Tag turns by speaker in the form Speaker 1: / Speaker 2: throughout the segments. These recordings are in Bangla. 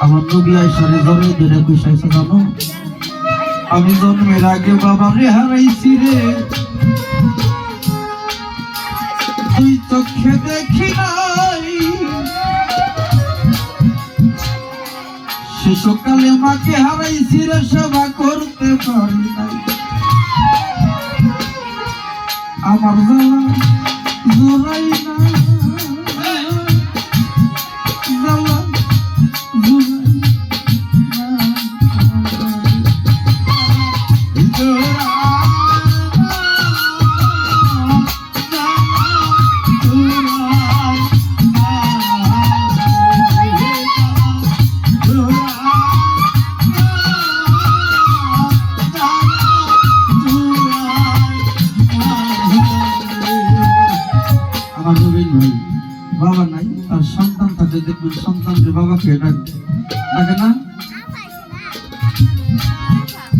Speaker 1: আমার আইসারে ধরে ধরে কইসাইছে জানো? আমি জন্মের আগে বাবারে হারাইছি রে। তুই চোখে দেখি নাই। শিশুকালে মাকে হারাইছি রে, সেবা করতে পারি নাই। আমার জ্বালা জোড়াই না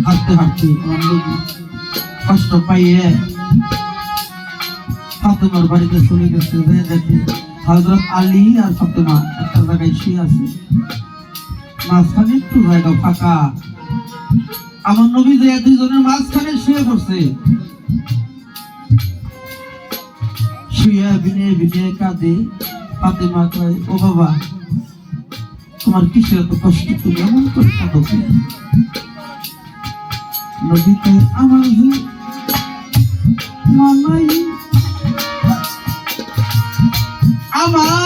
Speaker 1: হাঁটতে হাঁটতে কষ্ট পাইয়ে ফাতেমার বাড়িতে চলে গেছে যে দেখে হজরত আলী আর ফাতেমা একটা জায়গায় শুয়ে আছে। মাঝখানে একটু জায়গা ফাঁকা। আমার নবী যে দুইজনের মাঝখানে শুয়ে পড়ছে। শুয়ে বিনে বিনে কাঁদে। ফাতেমা কয়, ও বাবা তোমার কিসের এত কষ্ট তুমি এমন করে কাঁদো নদীতে আমার আমার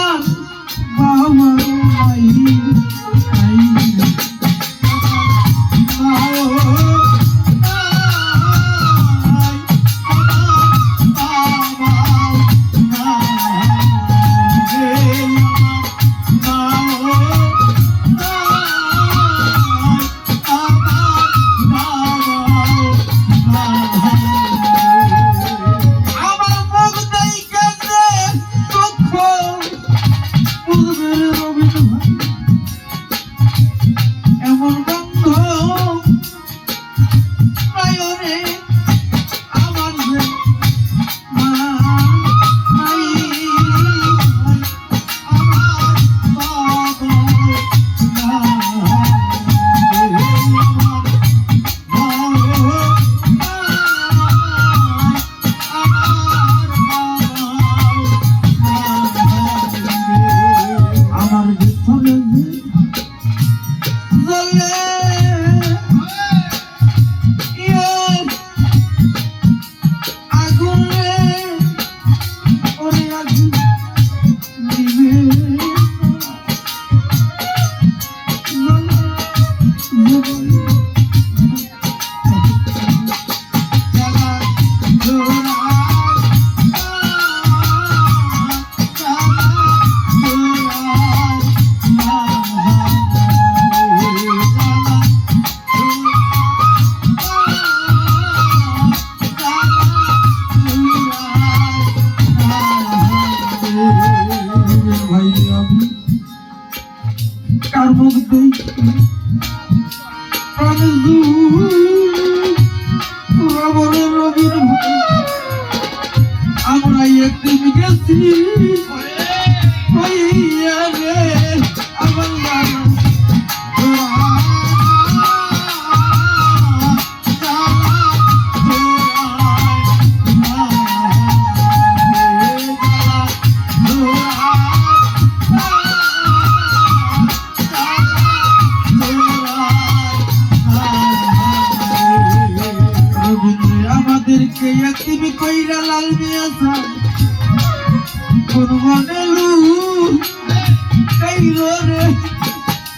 Speaker 1: লাল মিয়া সাহেব লু কাইলো রে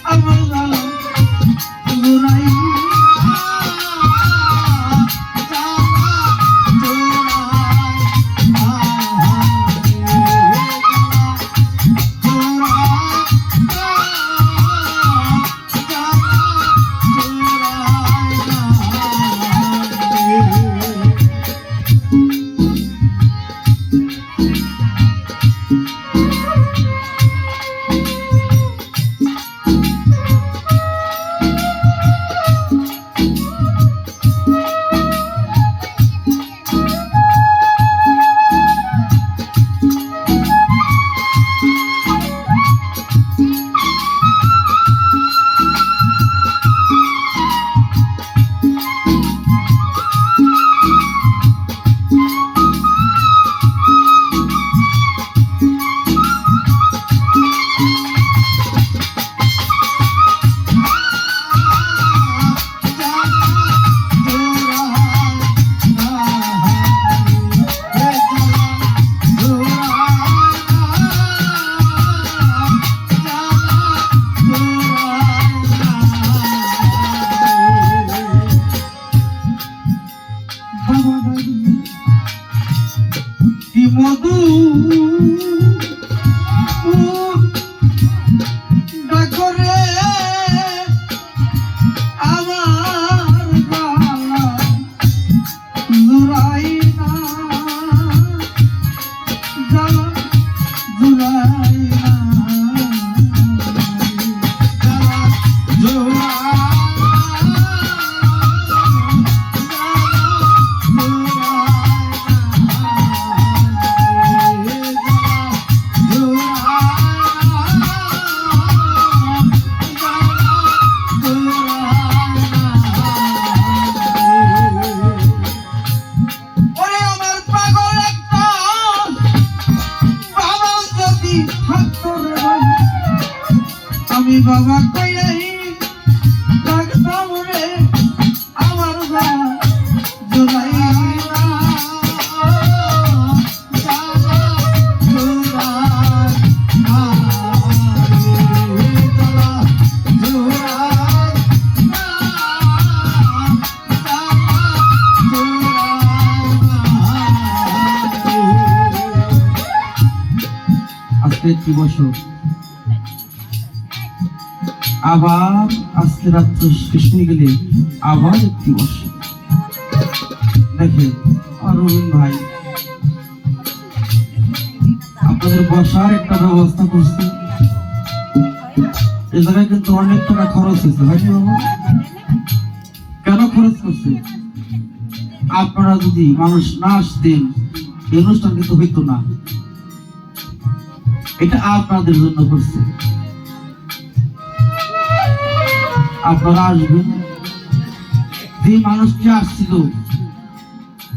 Speaker 1: আমার বাবা কইলাই ডাকতাম রে আমার গা জোড়াই আজকে একটি বছর আবার আজকে শেষ হয়ে গেলে আবার একটি বছর দেখেন রবীন ভাই, আপনাদের বসার একটা ব্যবস্থা করছি। এ কিন্তু অনেক টাকা খরচ হয়েছে বাবু? কেন খরচ করছে? আপনারা যদি মানুষ না আসতেন, এই অনুষ্ঠান কিন্তু হইতো না। এটা আপনাদের জন্য করছে। আপনারা আসবেন। যে মানুষটি আসছিল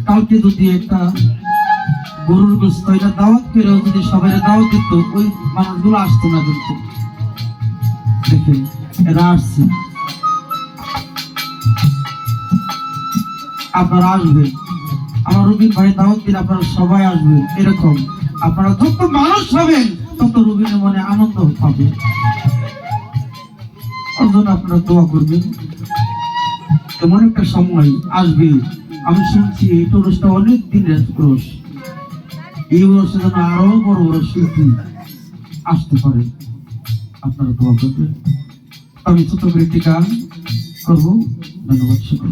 Speaker 1: কালকে যদি একটা গরুর গোস্ত, এটা দাওয়াত করে যদি সবাই দাওয়াত দিত, ওই মানুষগুলো আসতো না কিন্তু। দেখেন, এরা আসছে। আপনারা আসবেন। আমার রুবিন ভাই দাওয়াত দিন আপনারা সবাই আসবেন। এরকম আপনারা যত মানুষ হবেন, তত রুবিনের মনে আনন্দ পাবে ওর জন্য আপনারা দোয়া করবেন। এমন একটা সময় আসবে। আমি শুনছি এই টুরসটা অনেক দিনের টুরস এই বছর যেন আরও বড় বড় শিল্পী আসতে পারে। আপনারা দোয়া করবেন। আমি ছোট করে একটি গান করব। ধন্যবাদ শুক্র